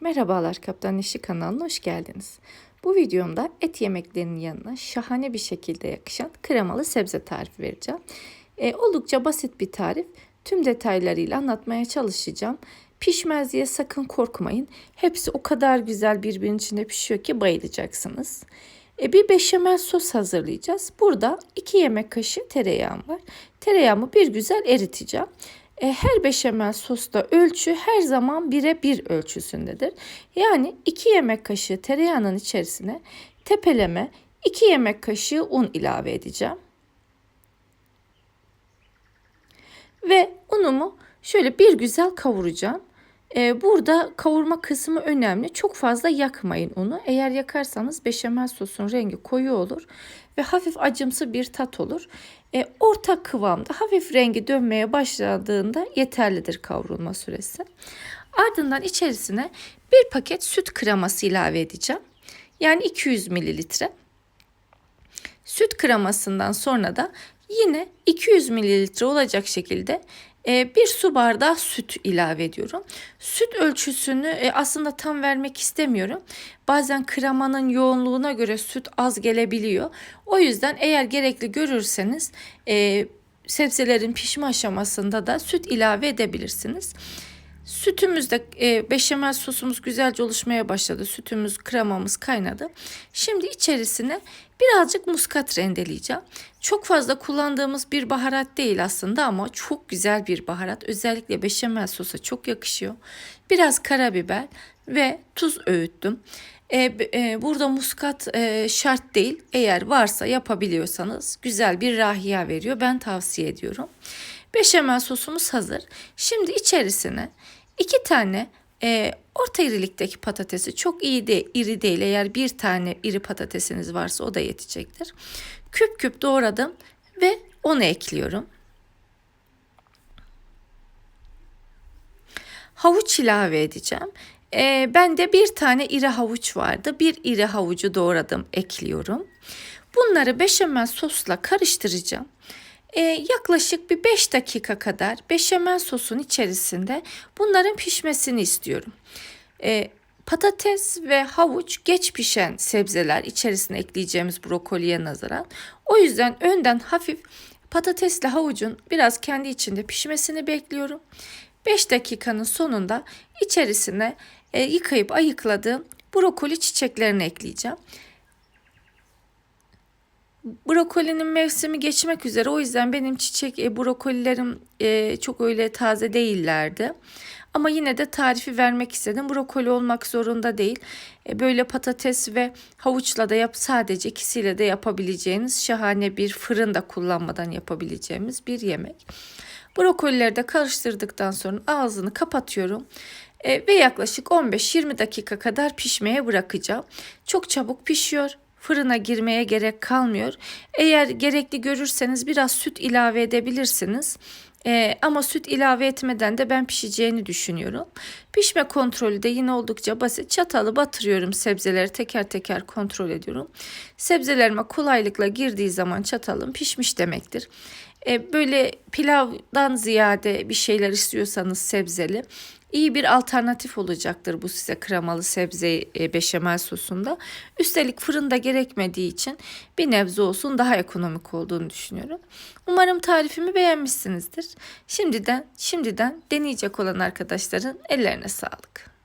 Merhabalar Kaptan İşi kanalına hoş geldiniz. Bu videomda et yemeklerinin yanına şahane bir şekilde yakışan kremalı sebze tarifi vereceğim. E, oldukça basit bir tarif. Tüm detaylarıyla anlatmaya çalışacağım. Pişmez diye sakın korkmayın. Hepsi o kadar güzel birbirinin içinde pişiyor ki bayılacaksınız. E, bir beşamel sos hazırlayacağız. Burada 2 yemek kaşığı tereyağım var. Tereyağımı bir güzel eriteceğim. E, her beşamel sosta ölçü her zaman bire bir ölçüsündedir. Yani 2 yemek kaşığı tereyağının içerisine tepeleme 2 yemek kaşığı un ilave edeceğim. Ve unumu şöyle bir güzel kavuracağım. Ee, burada kavurma kısmı önemli. Çok fazla yakmayın unu. Eğer yakarsanız beşamel sosun rengi koyu olur ve hafif acımsı bir tat olur. Ee, orta kıvamda hafif rengi dönmeye başladığında yeterlidir kavrulma süresi. Ardından içerisine bir paket süt kreması ilave edeceğim. Yani 200 mililitre. Süt kremasından sonra da yine 200 mililitre olacak şekilde bir su bardağı süt ilave ediyorum. Süt ölçüsünü e, aslında tam vermek istemiyorum. Bazen kremanın yoğunluğuna göre süt az gelebiliyor. O yüzden eğer gerekli görürseniz e, sebzelerin pişme aşamasında da süt ilave edebilirsiniz. Sütümüzde e, beşamel sosumuz güzelce oluşmaya başladı. Sütümüz, kremamız kaynadı. Şimdi içerisine birazcık muskat rendeleyeceğim. Çok fazla kullandığımız bir baharat değil aslında ama çok güzel bir baharat. Özellikle beşamel sosa çok yakışıyor. Biraz karabiber ve tuz öğüttüm. E, e, burada muskat e, şart değil. Eğer varsa yapabiliyorsanız güzel bir rahiya veriyor. Ben tavsiye ediyorum. Beşamel sosumuz hazır. Şimdi içerisine iki tane e, orta irilikteki patatesi çok iyi de iri değil. Eğer bir tane iri patatesiniz varsa o da yetecektir. Küp küp doğradım ve onu ekliyorum. Havuç ilave edeceğim. E, bende bir tane iri havuç vardı. Bir iri havucu doğradım, ekliyorum. Bunları beşamel sosla karıştıracağım. Ee, yaklaşık bir 5 dakika kadar beşamel sosun içerisinde bunların pişmesini istiyorum. Ee, patates ve havuç geç pişen sebzeler içerisine ekleyeceğimiz brokoliye nazaran. O yüzden önden hafif patatesle havucun biraz kendi içinde pişmesini bekliyorum. 5 dakikanın sonunda içerisine e, yıkayıp ayıkladığım brokoli çiçeklerini ekleyeceğim. Brokolinin mevsimi geçmek üzere o yüzden benim çiçek e, brokolilerim e, çok öyle taze değillerdi. Ama yine de tarifi vermek istedim. Brokoli olmak zorunda değil. E, böyle patates ve havuçla da yap sadece ikisiyle de yapabileceğiniz şahane bir fırında kullanmadan yapabileceğimiz bir yemek. Brokolileri de karıştırdıktan sonra ağzını kapatıyorum. Ve yaklaşık 15-20 dakika kadar pişmeye bırakacağım. Çok çabuk pişiyor fırına girmeye gerek kalmıyor. Eğer gerekli görürseniz biraz süt ilave edebilirsiniz. Ee, ama süt ilave etmeden de ben pişeceğini düşünüyorum. Pişme kontrolü de yine oldukça basit. Çatalı batırıyorum sebzeleri teker teker kontrol ediyorum. Sebzelerime kolaylıkla girdiği zaman çatalım pişmiş demektir. Ee, böyle pilavdan ziyade bir şeyler istiyorsanız sebzeli iyi bir alternatif olacaktır bu size kremalı sebze e, beşamel sosunda. Üstelik fırında gerekmediği için bir nebze olsun daha ekonomik olduğunu düşünüyorum. Umarım tarifimi beğenmişsinizdir. Şimdiden şimdiden deneyecek olan arkadaşların ellerine sağlık.